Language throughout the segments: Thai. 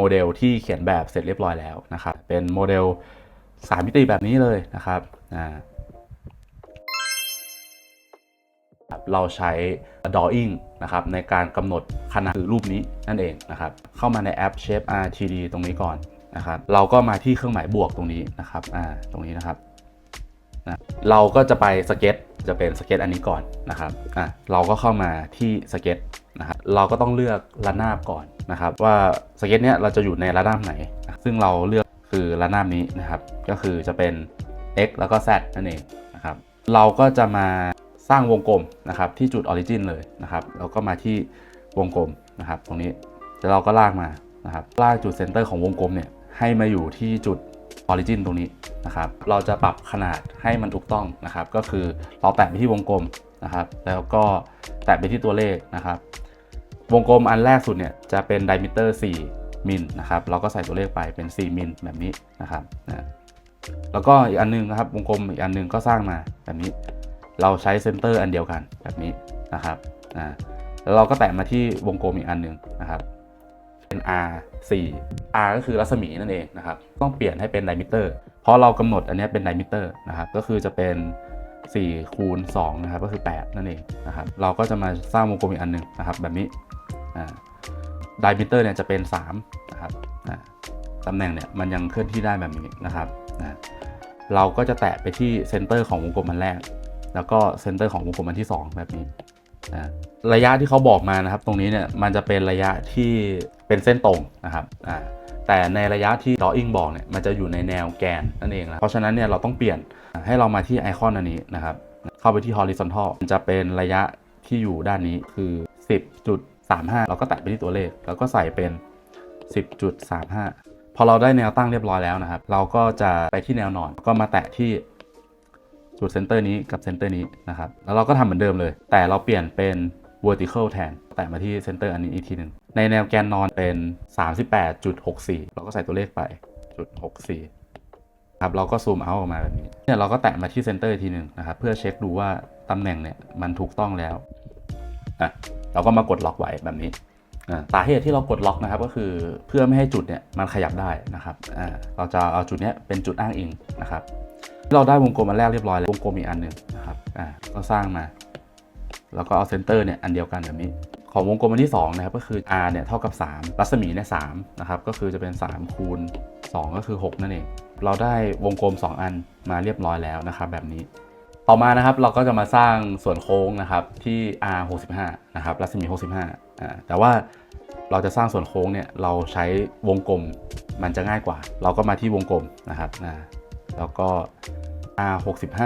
โมเดลที่เขียนแบบเสร็จเรียบร้อยแล้วนะครับ เป็นโมเดล 3 มิติแบบนี้เลยนะครับเราใช้ drawing นะครับในการกำหนดขนาดคือรูปนี้นั่นเองนะครับเข้ามาในแอป Shape RTD ตรงนี้ก่อนนะครับเราก็มาที่เครื่องหมายบวกตรงนี้นะครับอ่าตรงนี้นะครับนะเราก็จะไปสเก็ต จะเป็นสเก็ตอันนี้ก่อนนะครับอะเราก็เข้ามาที่สเก็ตนะครับเราก็ต้องเลือกระนาบก่อนนะครับว่าสเก็ตเนี้ยเราจะอยู่ในระนาบไหนนะซึ่งเราเลือกคือระนาบนี้นะครับก็คือจะเป็น x แล้วก็ z นั่นเองนะครับเราก็จะมาสร้างวงกลมนะครับที่จุด origin เลยนะครับแล้วก็มาที่วงกลมนะครับตรงนี้แล้วเราก็ลากมานะครับลากจุดเซนเตอร์ของวงกลมเนี่ยให้มาอยู่ที่จุด origin ตรงนี้นะครับ เราจะปรับขนาดให้มันถูกต้องนะครับ ก็คือเราแตะไปที่วงกลมนะครับ แล้วก็แตะไปที่ตัวเลขนะครับ วงกลมอันแรกสุดเนี่ยจะเป็น diameter 4มิลนะครับ เราก็ใส่ตัวเลขไปเป็น 4มิลแบบนี้นะครับนะแล้วก็อีกอันนึงนะครับ วงกลมอีกอันนึงก็สร้างมาแบบนี้ เราใช้เซนเตอร์อันเดียวกันแบบนี้นะครับอ่าแล้วเราก็แตะมาที่วงกลมอีกอันนึงนะครับเป็น R 4 R ก็คือรัศมีนั่นเองนะครับ ต้องเปลี่ยนให้เป็นไดมิเตอร์ เพราะเรากำหนดอันนี้เป็นไดมิเตอร์นะครับ ก็คือจะเป็น4คูณ2นะครับ ก็คือ 8 นั่นเองนะครับ เราก็จะมาสร้างวงกลมอีกอันหนึ่งนะครับ แบบนี้ไดมิเตอร์เนี่ยจะเป็น3นะครับอ่าตำแหน่งเนี่ยมันยังเคลื่อนที่ได้แบบนี้นะครับนะเราก็จะแตะไปที่เซนเตอร์ของวงกลมอันแรก แล้วก็เซนเตอร์ของวงกลมอันที่ 2 แบบนี้นะระยะที่เขาบอกมานะครับ ตรงนี้เนี่ยมันจะเป็นระยะที่เป็นเส้นตรงนะครับอ่า แต่ในระยะที่ drawing บอกเนี่ยมันจะอยู่ในแนวแกนนั่นเองนะเพราะฉะนั้นเนี่ยเราต้องเปลี่ยนให้เรามาที่ไอคอนอันนี้นะครับเข้าไปที่ horizontal มันจะเป็นระยะที่อยู่ด้านนี้คือ 10.35 เราก็แตะไปที่ตัวเลข แล้วก็ใส่เป็น 10.35 พอเราได้แนวตั้งเรียบร้อยแล้วนะครับ เราก็จะไปที่แนวนอนก็มาแตะที่จุดเซนเตอร์นี้กับเซนเตอร์นี้นะครับ แล้วเราก็ทำเหมือนเดิมเลย แต่เราเปลี่ยนเป็น vertical แทน แตะมาที่เซนเตอร์อันนี้อีกทีหนึ่ง ในแนวแกนนอนเป็น 38.64 เราก็ใส่ตัวเลขไปจุด64ครับเราก็ซูมเอาออกมาแบบนี้เนี่ยเราก็แตะมาที่เซนเตอร์ทีหนึ่งนะครับเพื่อเช็คดูว่าตำแหน่งเนี่ยมันถูกต้องแล้วอะเราก็มากดล็อกไว้แบบนี้อ่าสาเหตุที่เรากดล็อกนะครับก็คือเพื่อไม่ให้จุดเนี่ยมันขยับได้นะครับอ่าเราจะเอาจุดเนี้ยเป็นจุดอ้างอิงนะครับเราได้วงกลมอันแรกเรียบร้อยแล้ววงกลมอีกอันหนึ่งนะครับอ่าก็สร้างมา แล้วก็เอาเซนเตอร์เนี่ยอันเดียวกันแบบนี้ ของวงกลมอันที่2นะครับก็คือ r เนี่ยเท่ากับ 3 รัศมีเนี่ย3นะครับก็คือจะเป็น3คูณ2 ก็คือ 6 นั่นเอง เราได้วงกลม 2 อันมาเรียบร้อยแล้วนะครับแบบนี้ ต่อมานะครับเราก็จะมาสร้างส่วนโค้งนะครับที่ r 65นะครับรัศมี 65อ่าแต่ว่าเราจะสร้างส่วนโค้งเนี่ยเราใช้วงกลมมันจะง่ายกว่า เราก็มาที่วงกลมนะครับอ่าแล้วก็ R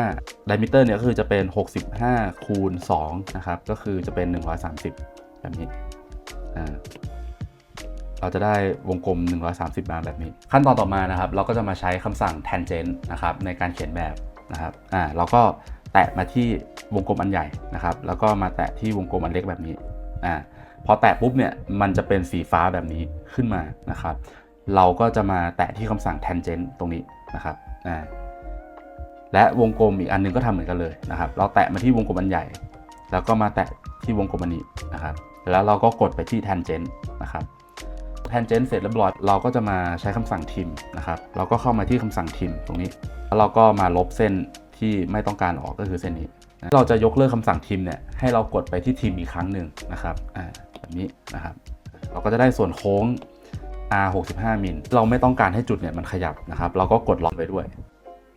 65 diameter เนี่ยก็คือจะเป็น 65คูณ2นะครับก็คือจะเป็น 130 แบบนี้อ่าเราจะได้วงกลม 130มาแบบนี้ ขั้นตอนต่อมานะครับ เราก็จะมาใช้คำสั่ง tangent นะครับในการเขียนแบบนะครับอ่าเราก็แตะมาที่วงกลมอันใหญ่นะครับ แล้วก็มาแตะที่วงกลมอันเล็กแบบนี้อ่าพอแตะปุ๊บเนี่ยมันจะเป็นสีฟ้าแบบนี้ขึ้นมานะครับ เราก็จะมาแตะที่คำสั่ง tangent ตรงนี้นะครับอ่าและวงกลมอีกอันหนึงก็ทำเหมือนกันเลยนะครับ เราแตะมาที่วงกลมอันใหญ่ แล้วก็มาแตะ ที่วงกลมอันนี้นะครับ แล้วเราก็กดไปที่ tangent นะครับ tangent เสร็จเรียบร้อยเราก็จะมาใช้คำสั่ง trim นะครับ เราก็เข้ามาที่คำสั่ง trim ตรงนี้ แล้วเราก็มาลบเส้นที่ไม่ต้องการออกก็คือเส้นนี้นะเราจะยกเลิกคำสั่ง trim เนี่ยให้เรากดไปที่ trim อีกครั้งหนึ่งนะครับอ่าแบบนี้นะครับ เราก็จะได้ส่วนโค้ง R 65มิลเราไม่ต้องการให้จุดเนี่ยมันขยับนะครับ เราก็กดล็อกไว้ด้วย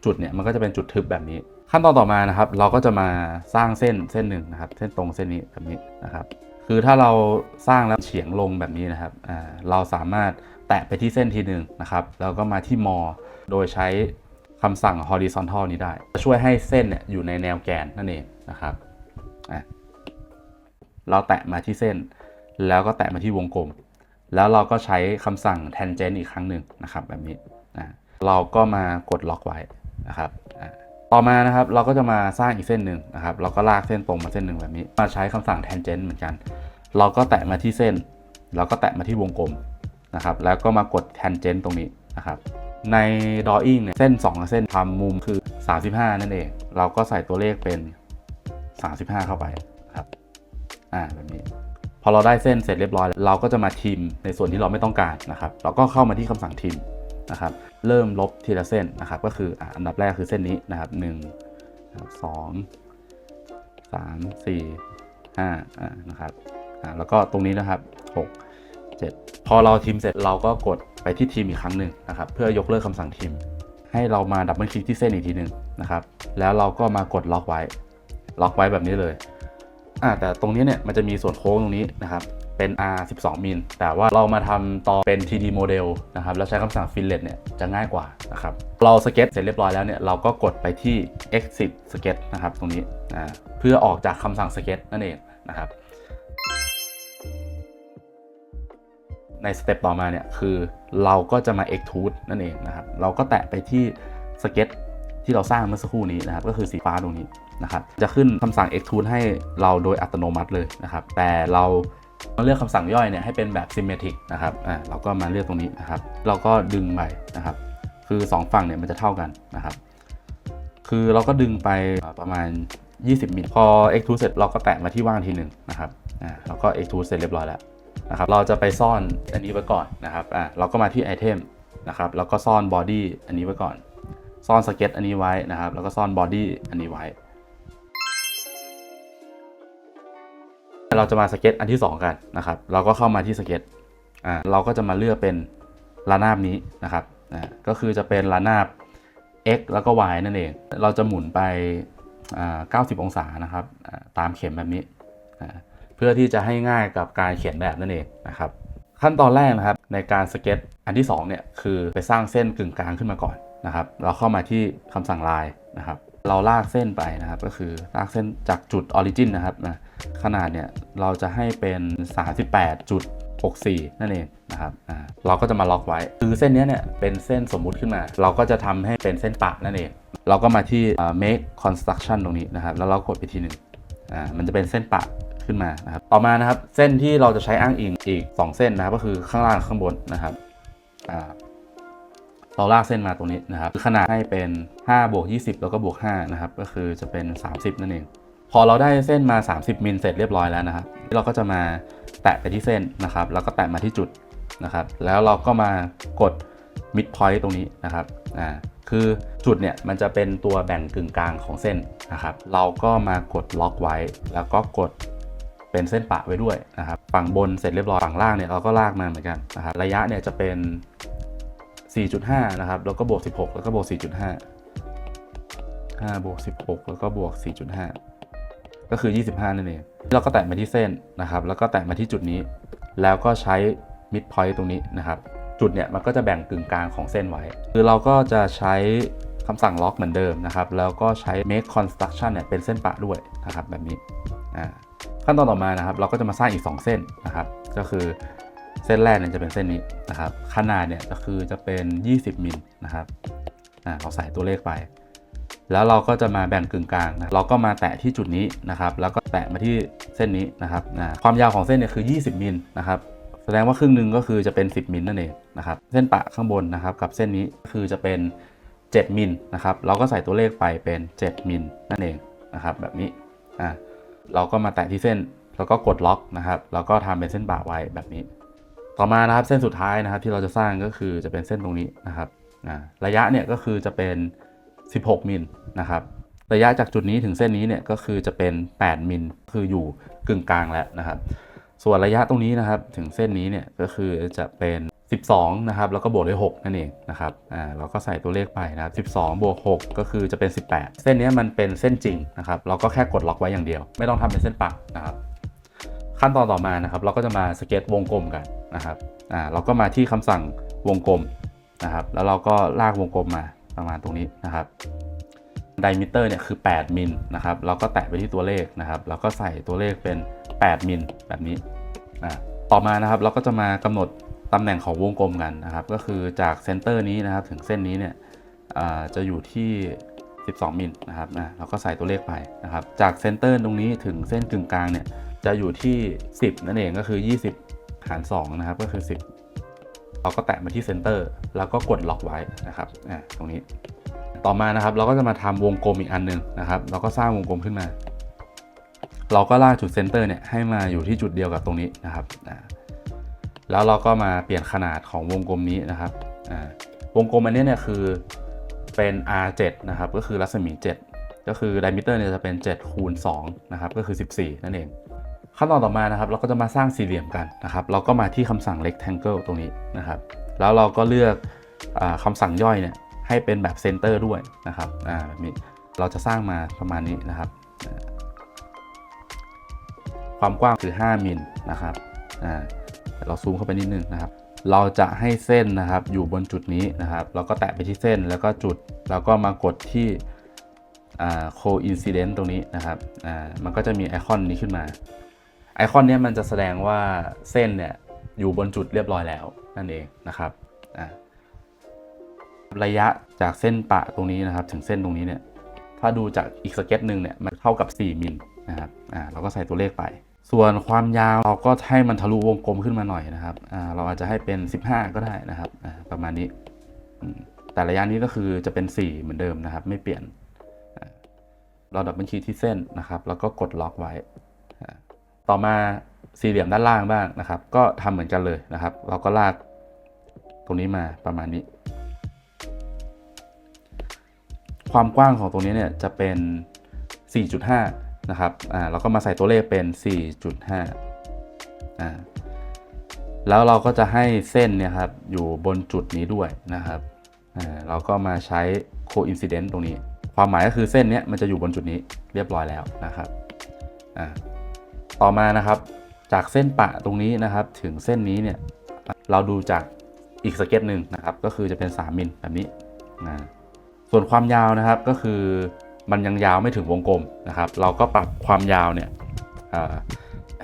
จุดเนี่ยมันก็จะเป็นจุดทึบแบบนี้ ขั้นตอนต่อมานะครับ เราก็จะมาสร้างเส้นเส้นหนึ่งนะครับ เส้นตรงเส้นนี้แบบนี้นะครับ คือถ้าเราสร้างแล้วเฉียงลงแบบนี้นะครับเราสามารถแตะไปที่เส้นทีหนึ่งนะครับ แล้วก็มาที่มอ โดยใช้คำสั่ง horizontal นี้ได้จะช่วยให้เส้นเนี่ยอยู่ในแนวแกนนั่นเองนะครับเราแตะมาที่เส้น แล้วก็แตะมาที่วงกลม แล้วเราก็ใช้คำสั่ง tangent อีกครั้งหนึ่งนะครับ แบบนี้เราก็มากดล็อกไว้นะครับ ต่อมานะครับเราก็จะมาสร้างอีกเส้นหนึ่งนะครับ เราก็ลากเส้นตรงมาเส้นหนึ่งแบบนี้ มาใช้คำสั่ง tangent เหมือนกัน เราก็แตะมาที่เส้น เราก็แตะมาที่วงกลมนะครับ แล้วก็มากด tangent ตรงนี้นะครับ ใน drawing เนี่ยเส้น 2 เส้นทำมุมคือ 35 นั่นเอง เราก็ใส่ตัวเลขเป็น 35 เข้าไปนะครับอ่าแบบนี้ พอเราได้เส้นเสร็จเรียบร้อย เราก็จะมาทิมในส่วนที่เราไม่ต้องการนะครับ เราก็เข้ามาที่คำสั่งทิม นะครับเริ่มลบทีละเส้นนะครับก็คืออันดับแรกคือเส้นนี้นะครับ1นะครับสองสามสี่ห้านะครับแล้วก็ตรงนี้นะครับหกเจ็ดพอเราทิมเสร็จเราก็กดไปที่ทีมอีกครั้งหนึ่งนะครับเพื่อยกเลิกคำสั่งทิมให้เรามาดับเบิลคลิกที่เส้นอีกทีหนึ่งนะครับแล้วเราก็มากดล็อกไว้ ล็อกไว้แบบนี้เลยอ่าแต่ตรงนี้เนี่ยมันจะมีส่วนโค้งตรงนี้นะครับ เป็น R 12 มิล แต่ว่าเรามาทำต่อเป็น TD โมเดลนะครับ แล้วใช้คำสั่ง fillet เนี่ยจะง่ายกว่านะครับ เราสเก็ตเสร็จเรียบร้อยแล้วเนี่ยเราก็กดไปที่ exit sketch นะครับตรงนี้อ่าเพื่อออกจากคำสั่ง sketch นั่นเองนะครับในสเต็ปต่อมาเนี่ยคือเราก็จะมา extrude นั่นเองนะครับ เราก็แตะไปที่สเก็ตที่เราสร้างเมื่อสักครู่นี้นะครับ ก็คือสีฟ้าตรงนี้นะครับ จะขึ้นคำสั่ง extrude ให้เราโดยอัตโนมัติเลยนะครับ แต่เรา มาเลือกคำสั่งย่อยเนี่ยให้เป็นแบบ symmetric นะครับอ่าเราก็มาเลือกตรงนี้นะครับ เราก็ดึงไปนะครับ คือ 2 ฝั่งเนี่ยมันจะเท่ากันนะครับ คือเราก็ดึงไปประมาณ 20มิลพอ extrude เสร็จเราก็แตะมาที่ว่างทีหนึ่งนะครับอ่าแล้วก็ extrude เสร็จเรียบร้อยแล้วนะครับเราจะไปซ่อนอันนี้ไว้ก่อนนะครับอะเราก็มาที่ไอเทมนะครับแล้วก็ซ่อนบอดี้อันนี้ไว้ก่อน ซ่อนสเก็ตอันนี้ไว้นะครับ แล้วก็ซ่อนบอดี้อันนี้ไว้ เราจะมาสเก็ตอันที่ 2 กันนะครับ เราก็เข้ามาที่สเก็ตอ่าเราก็จะมาเลือกเป็นระนาบนี้นะครับอ่าก็คือจะเป็นระนาบ x แล้วก็ y นั่นเอง เราจะหมุนไปอ่า90 องศานะครับตามเข็มแบบนี้อ่าเพื่อที่จะให้ง่ายกับการเขียนแบบนั่นเองนะครับ ขั้นตอนแรกนะครับในการสเก็ตอันที่2เนี่ยคือไปสร้างเส้นกึ่งกลางขึ้นมาก่อนนะครับ เราเข้ามาที่คำสั่งลายนะครับ เราลากเส้นไปนะครับ ก็คือลากเส้นจากจุดออริจินนะครับนะขนาดเนี่ยเราจะให้เป็น 38.64 นั่นเองนะครับเราก็จะมาล็อกไว้ คือเส้นนี้เนี่ยเป็นเส้นสมมุติขึ้นมา เราก็จะทำให้เป็นเส้นปะนั่นเอง เราก็มาที่ make construction ตรงนี้นะครับ แล้วเรากดไปทีหนึ่งอ่ามันจะเป็นเส้นปะขึ้นมานะครับ ต่อมานะครับเส้นที่เราจะใช้อ้างอิงอีก 2 เส้นนะครับ ก็คือข้างล่างข้างบนนะครับอ่า เราลากเส้นมาตรงนี้นะครับขนาดให้เป็น5บวก20 แล้วก็บวก5นะครับก็คือจะเป็น 30 นั่นเอง พอเราได้เส้นมา 30มิลเสร็จเรียบร้อยแล้วนะครับเราก็จะมาแตะไปที่เส้นนะครับ แล้วก็แตะมาที่จุดนะครับ แล้วเราก็มากด mid point ตรงนี้นะครับอ่าคือจุดเนี่ยมันจะเป็นตัวแบ่งกึ่งกลางของเส้นนะครับ เราก็มากดล็อกไว้ แล้วก็กดเป็นเส้นปะไว้ด้วยนะครับ ฝั่งบนเสร็จเรียบร้อยฝั่งล่างเนี่ยเราก็ลากมาเหมือนกันนะครับ ระยะเนี่ยจะเป็น 4.5 นะครับ แล้วก็บวก 16 แล้วก็บวก 4.5 5บวก16 แล้วก็บวก 4.5 ก็คือ 25 นั่นเอง เราก็แตะมาที่เส้นนะครับ แล้วก็แตะมาที่จุดนี้ แล้วก็ใช้ mid point ตรงนี้นะครับ จุดเนี่ยมันก็จะแบ่งกึ่งกลางของเส้นไว้ คือเราก็จะใช้คำสั่งล็อกเหมือนเดิมนะครับ แล้วก็ใช้ make construction เนี่ยเป็นเส้นปะด้วยนะครับแบบนี้ ขั้นตอนต่อมานะครับ เราก็จะมาสร้างอีก 2 เส้นนะครับ ก็คือ เส้นแรกเนี่ยจะเป็นเส้นนี้นะครับ ขนาดเนี่ยก็คือจะเป็น 20มิลนะครับอ่าเราใส่ตัวเลขไป แล้วเราก็จะมาแบ่งกึ่งกลางนะเราก็มาแตะที่จุดนี้นะครับ แล้วก็แตะมาที่เส้นนี้นะครับความยาวของเส้นเนี่ยคือ 20มิลนะครับแสดงว่าครึ่งหนึ่งก็คือจะเป็น 10มิลนั่นเองนะครับเส้นปะข้างบนนะครับกับเส้นนี้คือจะเป็น 7มิลนะครับเราก็ใส่ตัวเลขไปเป็น 7มิลนั่นเองนะครับแบบนี้อ่าเราก็มาแตะที่เส้นแล้วก็กดล็อกนะครับแล้วก็ทำเป็นเส้นปะไว้แบบนี้ ต่อมานะครับเส้นสุดท้ายนะครับที่เราจะสร้างก็คือจะเป็นเส้นตรงนี้นะครับระยะเนี่ยก็คือจะเป็น 16 มิลนะครับระยะจากจุดนี้ถึงเส้นนี้เนี่ยก็คือจะเป็น 8 มิลคืออยู่กึ่งกลางแล้วนะครับ ส่วนระยะตรงนี้นะครับถึงเส้นนี้เนี่ยก็คือจะเป็น 12 นะครับ แล้วก็บวกด้วย6นั่นเองนะครับอ่าเราก็ใส่ตัวเลขไปนะครับ 12 บวก 6 ก็คือจะเป็น 18 เส้นนี้มันเป็นเส้นจริงนะครับ เราก็แค่กดล็อกไว้อย่างเดียว ไม่ต้องทำเป็นเส้นปักนะครับ ขั้นตอนต่อมานะครับ เราก็จะมาสเก็ตวงกลมกันนะครับอ่าเราก็มาที่คำสั่งวงกลมนะครับ แล้วเราก็ลากวงกลมมาประมาณตรงนี้นะครับไดมิเตอร์เนี่ยคือ 8 มิลนะครับเราก็แตะไปที่ตัวเลขนะครับ แล้วก็ใส่ตัวเลขเป็น 8 มิลแบบนี้อ่าต่อมานะครับเราก็จะมากำหนดตำแหน่งของวงกลมกันนะครับ ก็คือจากเซนเตอร์นี้นะครับถึงเส้นนี้เนี่ยอ่าจะอยู่ที่ 12 มิลนะครับนะเราก็ใส่ตัวเลขไปนะครับ จากเซนเตอร์ตรงนี้ถึงเส้นกึ่งกลางเนี่ย จะอยู่ที่ 10 นั่นเองก็คือ 20 หาร2นะครับก็คือ 10 เราก็แตะมาที่เซนเตอร์แล้วก็กดล็อกไว้นะครับอ่าตรงนี้ ต่อมานะครับเราก็จะมาทำวงกลมอีกอันหนึ่งนะครับ เราก็สร้างวงกลมขึ้นมา เราก็ลากจุดเซนเตอร์เนี่ยให้มาอยู่ที่จุดเดียวกับตรงนี้นะครับอ่าแล้วเราก็มาเปลี่ยนขนาดของวงกลมนี้นะครับอ่าวงกลมอันนี้เนี่ยคือเป็น R7 นะครับก็คือรัศมี 7 ก็คือ diameter เนี่ยจะเป็น7คูณ2นะครับก็คือ 14 นั่นเอง ขั้นตอนต่อมานะครับเราก็จะมาสร้างสี่เหลี่ยมกันนะครับ เราก็มาที่คำสั่ง rectangle ตรงนี้นะครับ แล้วเราก็เลือกอาคำสั่งย่อยเนี่ยให้เป็นแบบ center ด้วยนะครับอ่าแบบนี้เราจะสร้างมาประมาณนี้นะครับ ความกว้างคือ 5มิลนะครับอ่าเราซูมเข้าไปนิดนึงนะครับ เราจะให้เส้นนะครับอยู่บนจุดนี้นะครับ เราก็แตะไปที่เส้นแล้วก็จุดแล้วก็มากดที่อ่า coincident ตรงนี้นะครับอ่ามันก็จะมีไอคอนนี้ขึ้นมา ไอคอนนี้มันจะแสดงว่าเส้นเนี่ยอยู่บนจุดเรียบร้อยแล้วนั่นเองนะครับระยะจากเส้นปะตรงนี้นะครับ ถึงเส้นตรงนี้เนี่ยถ้าดูจากอีกสเก็ตหนึ่งเนี่ยมันเท่ากับ 4มิลนะครับอ่าเราก็ใส่ตัวเลขไป ส่วนความยาวเราก็ให้มันทะลุวงกลมขึ้นมาหน่อยนะครับอ่าเราอาจจะให้เป็น 15 ก็ได้นะครับอ่าประมาณนี้แต่ระยะนี้ก็คือจะเป็น 4 เหมือนเดิมนะครับ ไม่เปลี่ยนเราดับเบิลคลิกที่เส้นนะครับ แล้วก็กดล็อกไว้ ต่อมาสี่เหลี่ยมด้านล่างบ้างนะครับ ก็ทำเหมือนกันเลยนะครับ เราก็ลากตรงนี้มาประมาณนี้ ความกว้างของตรงนี้เนี่ยจะเป็น 4.5 นะครับ อ่าเราก็มาใส่ตัวเลขเป็น 4.5 อ่า แล้วเราก็จะให้เส้นเนี่ยครับอยู่บนจุดนี้ด้วยนะครับ อ่า เราก็มาใช้ coincident ตรงนี้ ความหมายก็คือเส้นเนี้ยมันจะอยู่บนจุดนี้เรียบร้อยแล้วนะครับ อ่า ต่อมานะครับจากเส้นปะตรงนี้นะครับถึงเส้นนี้เนี่ยเราดูจากอีกสเก็ตหนึ่งนะครับก็คือจะเป็น 3มิลแบบนี้นะส่วนความยาวนะครับก็คือมันยังยาวไม่ถึงวงกลมนะครับ เราก็ปรับความยาวเนี่ย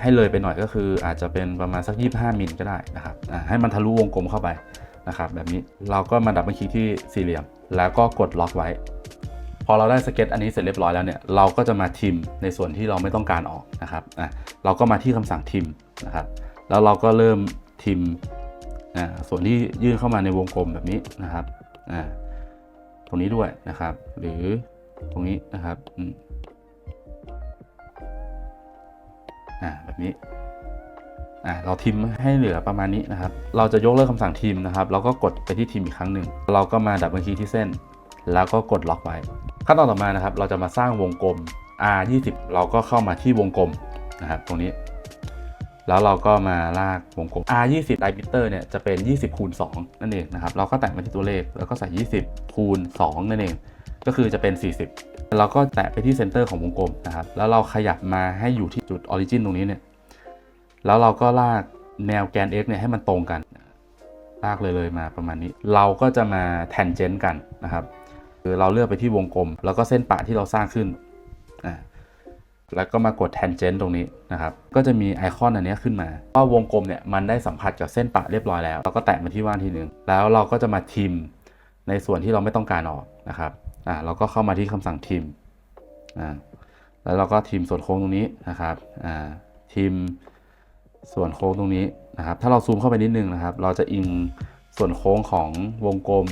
ให้เลยไปหน่อยก็คืออาจจะเป็นประมาณสัก 25มิลก็ได้นะครับให้มันทะลุวงกลมเข้าไปนะครับแบบนี้เราก็มาดับเบิลคลิกที่สี่เหลี่ยม แล้วก็กดล็อกไว้ พอเราได้สเก็ตอันนี้เสร็จเรียบร้อยแล้วเนี่ยเราก็จะมาทิมในส่วนที่เราไม่ต้องการออกนะครับอะเราก็มาที่คำสั่งทิมนะครับแล้วเราก็เริ่มทิมอ่าส่วนที่ยื่นเข้ามาในวงกลมแบบนี้นะครับอ่าตรงนี้ด้วยนะครับ หรือตรงนี้นะครับอืมอ่าแบบนี้อ่าเราทิมให้เหลือประมาณนี้นะครับ เราจะยกเลิกคำสั่งทิมนะครับ เราก็กดไปที่ทิมอีกครั้งหนึ่ง เราก็มาดับเบิลคลิกที่เส้น แล้วก็กดล็อกไว้ ขั้นตอนต่อมานะครับ เราจะมาสร้างวงกลม R 20เราก็เข้ามาที่วงกลมนะครับ ตรงนี้ แล้วเราก็มาลากวงกลม R 20 diameter เนี่ยจะเป็น 20คูณ2นั่นเองนะครับ เราก็แตะมาที่ตัวเลขแล้วก็ใส่ 20คูณ2นั่นเอง ก็คือจะเป็น 40 เราก็แตะไปที่เซนเตอร์ของวงกลมนะครับ แล้วเราขยับมาให้อยู่ที่จุดออริจินตรงนี้เนี่ย แล้วเราก็ลากแนวแกน x เนี่ยให้มันตรงกันลากเลยเลยมาประมาณนี้ เราก็จะมาแทนเจนกันนะครับ คือเราเลือกไปที่วงกลม แล้วก็เส้นปะที่เราสร้างขึ้นแล้วก็มากด tangent ตรงนี้นะครับ ก็จะมีไอคอนอันนี้ขึ้นมา ว่าวงกลมเนี่ยมันได้สัมผัสกับเส้นปะเรียบร้อยแล้ว เราก็แตะมาที่ว่านทีหนึ่ง แล้วเราก็จะมาทิมในส่วนที่เราไม่ต้องการออกนะครับ อ่า เราก็เข้ามาที่คำสั่งทิม อ่า แล้วเราก็ทิมส่วนโค้งตรงนี้นะครับ อ่า ทิมส่วนโค้งตรงนี้นะครับ ถ้าเราซูมเข้าไปนิดนึงนะครับ เราจะอิงส่วนโค้งของวงกลม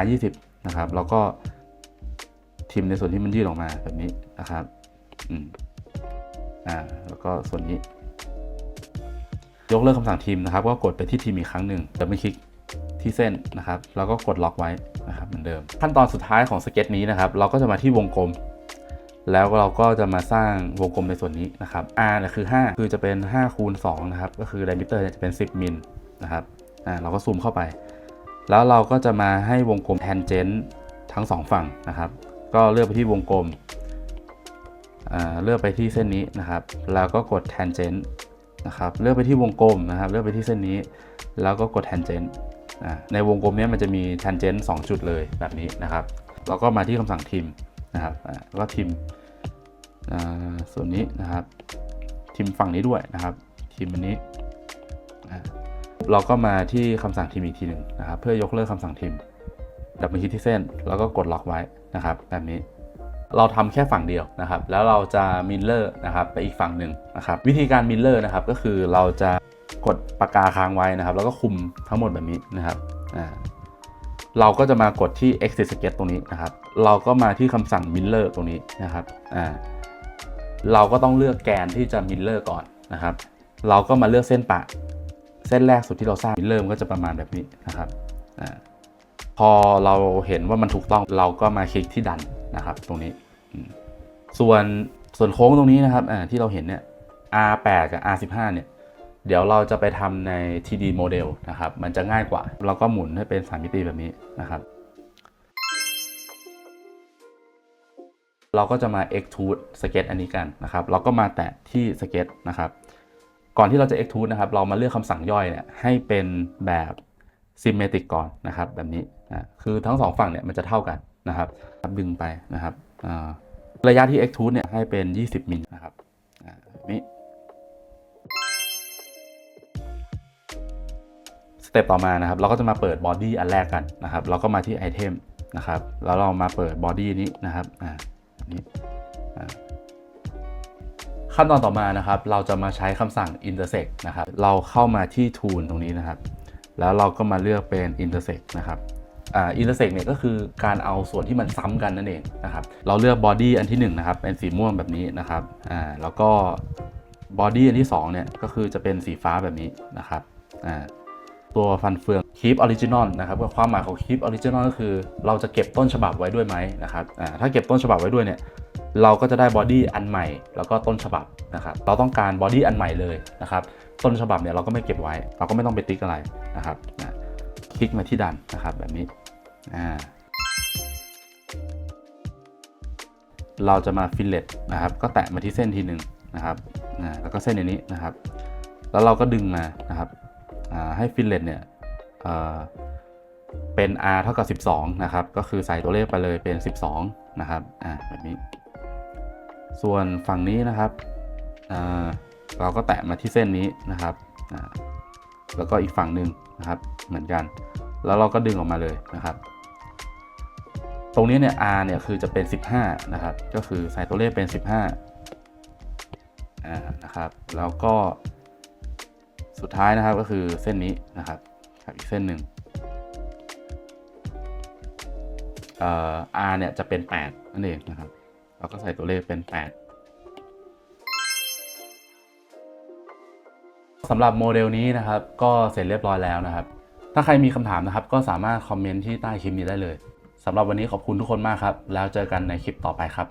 R 20 นะครับแล้วก็ทิมในส่วนที่มันยืดออกมาแบบนี้นะครับอืมอ่าแล้วก็ส่วนนี้ ยกเลิกคำสั่งทีมนะครับ ก็กดไปที่ทีมอีกครั้งหนึ่งดับเบิลคลิกที่เส้นนะครับ แล้วก็กดล็อกไว้นะครับเหมือนเดิม ขั้นตอนสุดท้ายของสเก็ตนี้นะครับ เราก็จะมาที่วงกลม แล้วเราก็จะมาสร้างวงกลมในส่วนนี้นะครับ R เนี่ยคือ 5 คือจะเป็น5คูณ2นะครับ ก็คือ diameter เนี่ยจะเป็น 10มิลนะครับอ่าเราก็ซูมเข้าไป แล้วเราก็จะมาให้วงกลม tangent ทั้งสองฝั่งนะครับ ก็เลือกไปที่วงกลมเลือกไปที่เส้นนี้นะครับ แล้วก็กด tangent นะครับ เลือกไปที่วงกลมนะครับ เลือกไปที่เส้นนี้ แล้วก็กด tangent อ่าในวงกลมนี้มันจะมี tangent 2จุดเลยแบบนี้นะครับ เราก็มาที่คำสั่งทิมนะครับแล้วก็ทิมส่วนนี้นะครับ ทิมฝั่งนี้ด้วยนะครับ ทิมอันนี้ เราก็มาที่คำสั่งทีมอีกทีหนึ่งนะครับเพื่อยกเลิกคำสั่งทีมดับเบิลคลิกที่เส้น แล้วก็กดล็อกไว้นะครับแบบนี้เราทำแค่ฝั่งเดียวนะครับ แล้วเราจะมิลเลอร์นะครับไปอีกฝั่งหนึ่งนะครับวิธีการมิลเลอร์นะครับก็คือเราจะกดปากกาค้างไว้นะครับ แล้วก็คุมทั้งหมดแบบนี้นะครับอ่าเราก็จะมากดที่ exit sketch ตรงนี้นะครับ เราก็มาที่คำสั่ง miller ตรงนี้นะครับอ่าเราก็ต้องเลือกแกนที่จะมิลเลอร์ก่อนนะครับ เราก็มาเลือกเส้นปะ เส้นแรกสุดที่เราสร้างมิลเลอร์มันก็จะประมาณแบบนี้นะครับอพอเราเห็นว่ามันถูกต้องเราก็มาคลิกที่ดันนะครับ ตรงนี้ ส่วนส่วนโค้งตรงนี้นะครับที่เราเห็นเนี่ย R8 กับ R15 เนี่ยเดี๋ยวเราจะไปทำใน TD model นะครับ มันจะง่ายกว่า เราก็หมุนให้เป็น 3 มิติแบบนี้นะครับ เราก็จะมา extrude sketch อันนี้กันนะครับ เราก็มาแตะที่ sketch นะครับ ก่อนที่เราจะ extrude นะครับ เรามาเลือกคำสั่งย่อยเนี่ยให้เป็นแบบ symmetric ก่อนนะครับแบบนี้นะคือทั้งสองฝั่งเนี่ยมันจะเท่ากันนะครับดึงไปนะครับระยะที่ extrude เนี่ยให้เป็น 20มิลนะครับนี้สเต็ปต่อมานะครับ เราก็จะมาเปิดบอดี้อันแรกกันนะครับ เราก็มาที่ไอเทมนะครับ แล้วเรามาเปิดบอดี้นี้นะครับอ่าอันนี้อ่า ขั้นตอนต่อมานะครับ เราจะมาใช้คำสั่ง intersect นะครับ เราเข้ามาที่ tool ตรงนี้นะครับ แล้วเราก็มาเลือกเป็น intersect นะครับอ่า intersect เนี่ยก็คือการเอาส่วนที่มันซ้ำกันนั่นเองนะครับ เราเลือก body อันที่หนึ่งนะครับเป็นสีม่วงแบบนี้นะครับ อ่า แล้วก็ body อันที่สองเนี่ยก็คือจะเป็นสีฟ้าแบบนี้นะครับ อ่า ตัวฟันเฟือง keep original นะครับความหมายของ keep original ก็คือ เราจะเก็บต้นฉบับไว้ด้วยไหมนะครับ อ่า ถ้าเก็บต้นฉบับไว้ด้วยเนี่ย เราก็จะได้บอดี้อันใหม่ แล้วก็ต้นฉบับนะครับ เราต้องการบอดี้อันใหม่เลยนะครับ ต้นฉบับเนี่ยเราก็ไม่เก็บไว้ เราก็ไม่ต้องไปติ๊กอะไรนะครับนะคลิกมาที่ดันนะครับแบบนี้อ่าเราจะมาฟิลเลตนะครับ ก็แตะมาที่เส้นทีหนึ่งนะครับนะแล้วก็เส้นอันนี้นะครับ แล้วเราก็ดึงมานะครับให้ฟิลเลตเนี่ยเเป็น r เท่ากับ 12 นะครับ ก็คือใส่ตัวเลขไปเลยเป็น 12 นะครับ อ่าแบบนี้ ส่วนฝั่งนี้นะครับเราก็แตะมาที่เส้นนี้นะครับแล้วก็อีกฝั่งหนึ่งนะครับเหมือนกัน แล้วเราก็ดึงออกมาเลยนะครับ ตรงนี้เนี่ย r เนี่ยคือจะเป็น 15 นะครับ ก็คือใส่ตัวเลขเป็น 15อ่านะครับ แล้วก็สุดท้ายนะครับก็คือเส้นนี้นะครับกับอีกเส้นหนึ่งเอ่อ r เนี่ยจะเป็น8นั่นเองนะครับ เราก็ใส่ตัวเลขเป็น 8สำหรับโมเดลนี้นะครับ ก็เสร็จเรียบร้อยแล้วนะครับ ถ้าใครมีคำถามนะครับ ก็สามารถคอมเมนต์ที่ใต้คลิปนี้ได้เลยสำหรับวันนี้ขอบคุณทุกคนมากครับ แล้วเจอกันในคลิปต่อไปครับ